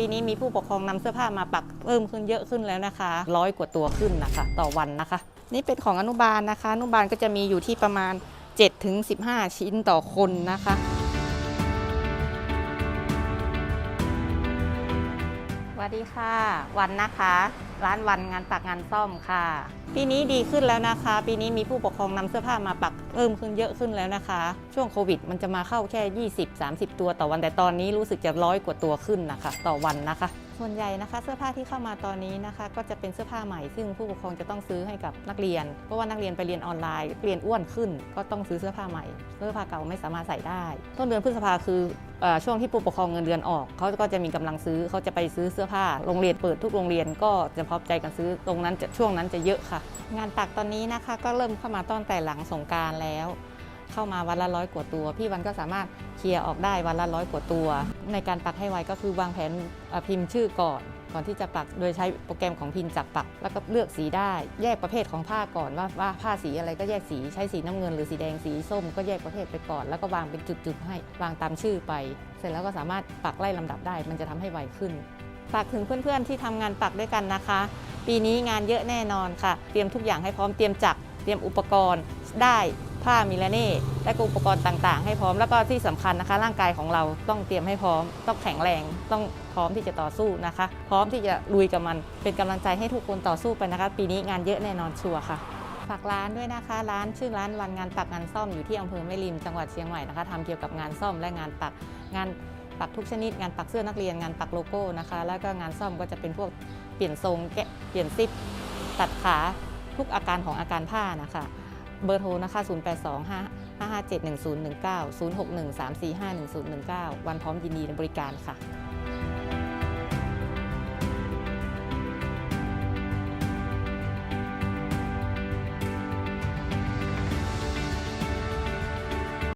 ปีนี้มีผู้ปกครองนำเสื้อผ้ามาปักเพิ่มขึ้นเยอะขึ้นแล้วนะคะร้อยกว่าตัวขึ้นนะคะ ต่อวันนะคะ นี่เป็นของอนุบาลนะคะ อนุบาลก็จะมีอยู่ที่ประมาณ 7-15ถึง15ชิ้นต่อคนนะคะ วัสดีค่ะ วันนะคะ ร้านวันงานปักงานซ่อมค่ะ ปีนี้ดีขึ้นแล้วนะคะ ปีนี้มีผู้ปกครองนำเสื้อผ้ามาปักเพิ่มขึ้นเยอะขึ้นแล้วนะคะ ช่วงโควิด มันจะมาเข้าแค่ 20-30 ตัวต่อวันแต่ตอนนี้รู้สึกจะร้อยกว่าตัวขึ้นนะคะ ต่อวันนะคะ ส่วนใหญ่นะคะเสื้อผ้าที่เข้ามาตอนนี้นะคะก็จะเป็นเสื้อผ้าใหม่ซึ่งผู้ปกครองจะต้องซื้อให้กับนักเรียน เพราะว่านักเรียนไปเรียนออนไลน์เรียนอ้วนขึ้น ก็ต้องซื้อเสื้อผ้าใหม่เสื้อผ้าเก่าไม่สามารถใส่ได้ ต้นเดือนพฤษภาคืออช่วงที่ผู้ปกครองเงินเดือนออกเขาก็จะมีกำลังซื้อเขาจะไปซื้อเสื้อผ้าโรงเรียนเปิดทุกโรงเรียนก็จะพร้อมใจกันซื้อตรงนั้นจะช่วงนั้นจะเยอะค่ะ งานปักตอนนี้นะคะก็เริ่มเข้ามาต้นแต่หลังสงการแล้ว เข้ามาวันละร้อยกว่าตัว พี่วันก็สามารถเคลียร์ออกได้วันละร้อยกว่าตัว ในการปักให้ไวก็คือวางแผนพิมพ์ชื่อก่อนก่อนที่จะปักโดยใช้โปรแกรมของพิมพ์จับปัก แล้วก็เลือกสีได้ แยกประเภทของผ้าก่อนว่าว่าผ้าสีอะไรก็แยกสีใช้สีน้ำเงินหรือสีแดงสีส้มก็แยกประเภทไปก่อน แล้วก็วางเป็นจุดๆให้วางตามชื่อไป เสร็จแล้วก็สามารถปักไล่ลำดับได้ มันจะทำให้ไวขึ้นฝากถึงเพื่อนๆที่ทำงานปักด้วยกันนะคะ ปีนี้งานเยอะแน่นอนค่ะ เตรียมทุกอย่างให้พร้อมเตรียมจักรเตรียมอุปกรณ์ได้ ผ้ามิลเน่และอุปกรณ์ต่าง ๆ ให้พร้อมแล้วก็ที่สำคัญนะคะ ร่างกายของเราต้องเตรียมให้พร้อม ต้องแข็งแรง ต้องพร้อมที่จะต่อสู้นะคะ พร้อมที่จะลุยกับมัน เป็นกำลังใจให้ทุกคนต่อสู้ไปนะคะ ปีนี้งานเยอะแน่นอนชัวร์ค่ะฝากร้านด้วยนะคะ ร้านชื่อร้านวันงานปักงานซ่อมอยู่ที่อำเภอแม่ริมจังหวัดเชียงใหม่นะคะทำเกี่ยวกับงานซ่อมและงานปักงานปักทุกชนิด งานปักเสื้อนักเรียนงานปักโลโก้นะคะ แล้วก็งานซ่อมก็จะเป็นพวกเปลี่ยนทรงแกะเปลี่ยนซิปตัดขาทุกอาการของอาการผ้านะคะ เบอร์โทรนะคะ 0 8 2 5 5 5 7 1 0 1 9 0 6 1 3 4 5 1 0 1 9 วันพร้อมยินดีในบริการค่ะ